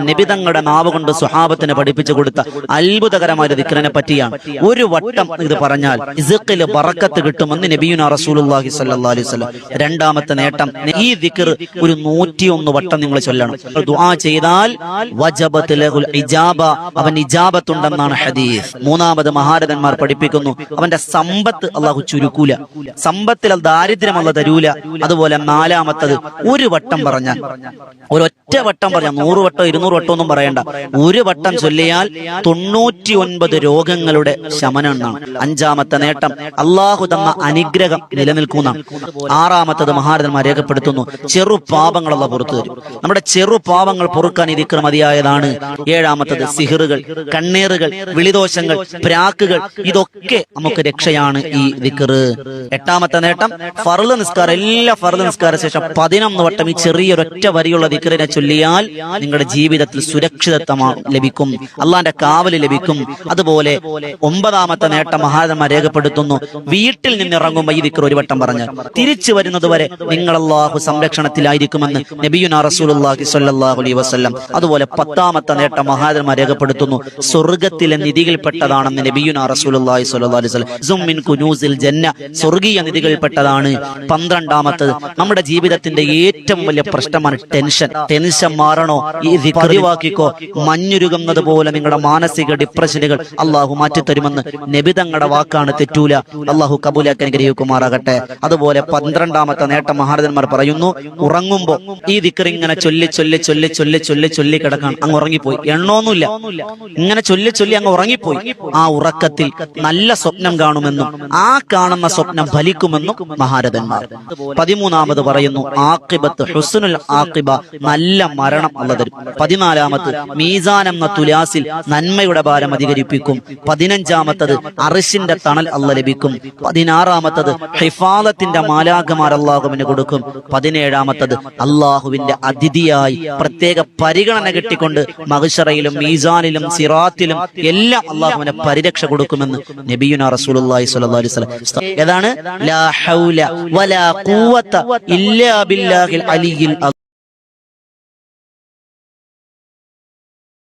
നബിതങ്ങളുടെ നാവ് കൊണ്ട് സുഹാബത്തിന് പഠിപ്പിച്ചു കൊടുത്ത അത്ഭുതകരമായ ദിക്കറിനെ പറ്റിയാണ്. ഒരു വട്ടം ഇത് പറഞ്ഞാൽ ഇസക്കിൽ ബറക്കത്ത് കിട്ടുമെന്ന് നബിയുന റസൂലുള്ളാഹി സ്വല്ലല്ലാഹി അലൈഹി രണ്ടാമത്തെ നേട്ടം. ഈ ദിക്ർ ഒരു നൂറ്റിയൊന്ന് വട്ടം നിങ്ങൾ ചൊല്ലണം. ദുആ ചെയ്താൽ ഇജാബ. അവൻ ഇജാബത്തുണ്ടെന്നാണ് ഹദീസ്. മൂന്നാമത് മഹാരഥന്മാർ പഠിപ്പിക്കുന്നു. അവന്റെ സമ്പത്ത് അള്ളാഹു ചുരുക്കൂല. സമ്പത്തിൽ ദാരിദ്ര്യമുള്ള തരൂല. അതുപോലെ നാലാമത്തത് ഒരു വട്ടം പറഞ്ഞാൽ ഒരൊറ്റ വട്ടം പറയാം. നൂറ് വട്ടോ ഇരുന്നൂറ് വട്ടോ ഒന്നും പറയണ്ട. ഒരു വട്ടം ചൊല്ലിയാൽ തൊണ്ണൂറ്റി ഒൻപത് രോഗങ്ങളുടെ ശമനം എന്നാണ്. അഞ്ചാമത്തെ നേട്ടം. അള്ളാഹു തന്ന അനുഗ്രഹം നിലനിൽക്കുന്നതാണ് ആറാമത്തത് മഹാരഥന്മാർ രേഖപ്പെടുത്തുന്നു. ചെറു പാപങ്ങളുള്ള പുറത്തു തരും. നമ്മുടെ ചെറു പാപങ്ങൾ പൊറുക്കാൻ ഇതിക്കർ മതിയായതാണ്. ഏഴാമത്തത് സിഹിറുകൾ കണ്ണീറുകൾ വിളിദോഷങ്ങൾ പ്രാക്കുകൾ ഇതൊക്കെ നമുക്ക് രക്ഷയാണ് ഈ ദിക്കറ് എട്ടാമത്തെ നേട്ടം ഫർൾ നിസ്കാരം. എല്ലാ ഫർൾ നിസ്കാര ശേഷം പതിനൊന്ന് വട്ടം ഈ ചെറിയൊരൊറ്റ വരിയുള്ള ദിക്കറിനെ ചൊല്ലിയാൽ നിങ്ങളുടെ ജീവിതത്തിൽ സുരക്ഷിതത്വം ലഭിക്കും. അള്ളാന്റെ കാവൽ ലഭിക്കും. അതുപോലെ ഒമ്പതാമത്തെ നേട്ടം മഹാരന്മാർ രേഖപ്പെടുത്തുന്നു. വീട്ടിൽ നിന്ന് ഇറങ്ങുമ്പോൾ ഈ ഒരു വട്ടം പറഞ്ഞു തിരിച്ചു വരുന്നത് വരെ നിങ്ങൾ അള്ളാഹു സംരക്ഷണത്തിലായിരിക്കുമെന്ന് നബിയുന റസൂലുള്ളാഹി സ്വല്ലല്ലാഹു അലൈഹി വസല്ലം. അതുപോലെ പത്താമത്തെ നേട്ടം മഹാരന്മാർ രേഖപ്പെടുത്തുന്നു. സ്വർഗത്തിലെ നിധികൾപ്പെട്ടതാണെന്ന് നബിയുന റസൂലുള്ളാഹി സ്വല്ലല്ലാഹു അലൈഹി വസല്ലം. കുനൂസിൽ ജന്ന സ്വർഗീയ നിധികൾപ്പെട്ടതാണ് പന്ത്രണ്ടാമത്തത് നമ്മുടെ ജീവിതത്തിന്റെ ഏറ്റവും വലിയ പ്രശ്നമാണ് ടെൻഷൻ ടെൻഷൻ മാറണോ? ഈ പതിവാക്കിക്കോ? മഞ്ഞുരുകുന്നത് പോലെ നിങ്ങളുടെ മാനസിക ഡിപ്രഷനുകൾ അള്ളാഹു മാറ്റിത്തരുമെന്ന് നബിതങ്ങളുടെ വാക്കാണ് തെറ്റൂല. അള്ളാഹു കബൂലാക്കി അനുഗ്രഹിക്കുമാറാകട്ടെ. അതുപോലെ പന്ത്രണ്ടാമത്തെ നേട്ടം മഹാരഥന്മാർ പറയുന്നു ഉറങ്ങുമ്പോ ഈ ദിക്കർ ഇങ്ങനെ ചൊല്ലി ചൊല്ലി ചൊല്ലി ചൊല്ലി ചൊല്ലി ചൊല്ലി കിടക്കാൻ അങ്ങ് ഉറങ്ങിപ്പോയി. എണ്ണോന്നുമില്ല. ഇങ്ങനെ ചൊല്ലി ചൊല്ലി അങ്ങ് ഉറങ്ങിപ്പോയി. ആ ഉറക്കത്തിൽ നല്ല സ്വപ്നം കാണുമെന്നും ആ കാണുന്ന സ്വപ്നം ഫലിക്കുമെന്നും മഹാരഥന്മാർ. പതിമൂന്നാമത് പറയുന്നു ആക്കിബത്ത് ഹുസ്നുൽ ആക്കിബ നല്ല മരണം അള്ള തരും പതിനാലാമത്ത് മീസാൻ എന്ന തുലാസിൽ നന്മയുടെ ഭാരം അധികരിപ്പിക്കും. പതിനഞ്ചാമത്തത് അറിഷിന്റെ തണൽ അല്ല ലഭിക്കും. പതിനാറാമത്തത് ഹിഫാലത്തിന്റെ മാലാഖമാർ അള്ളാഹുവിന് കൊടുക്കും. പതിനേഴാമത്തത് അള്ളാഹുവിന്റെ അതിഥിയായി പ്രത്യേക പരിഗണന കിട്ടിക്കൊണ്ട് മഹിഷറയിലും മീസാനിലും സിറാത്തിലും എല്ലാം അള്ളാഹുവിനെ പരിരക്ഷ കൊടുക്കുമെന്ന് നബിയുന റസൂലുള്ളാഹി സ്വലി ഏതാണ്? ലാ ഹൗല വലാ ഇല്ലാ ബില്ലാഹിൽ അലിയിൽ